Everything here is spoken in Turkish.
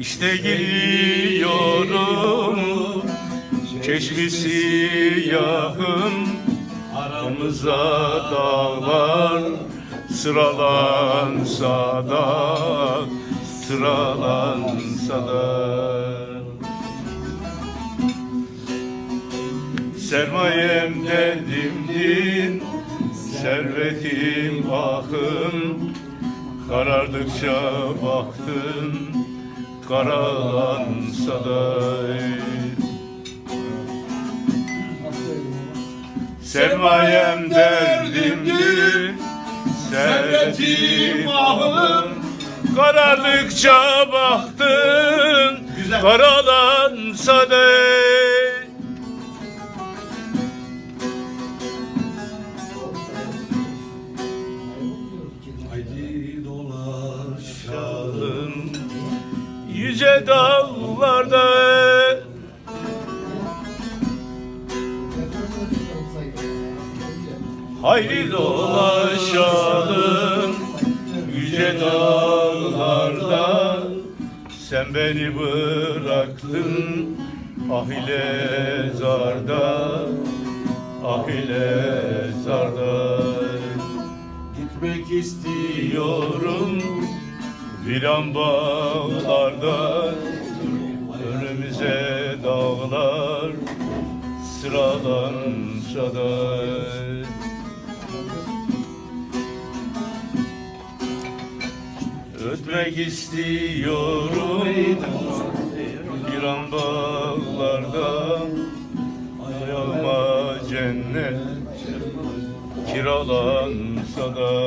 İşte geliyorum. Çeşmisi yakın Aramıza dağlar. Sıralansa da Sıralansa da. Sermayem derdimdin Servetim ahın. Karardıkça baktın Karalansa da Sermayem derdimdir Servetim ahın Karardıkça baktın Güzel. Karalansa da yüce dağlarda Haydi dolaşalım yüce dağlarda Sen beni bıraktın ah ile zarda Ah ile zarda. Gitmek istiyorum Viran bağlarda Önümüze dağlar sıralansa da. Ötmek istiyorum viran bağlarda Ayağıma cennet kiralansa da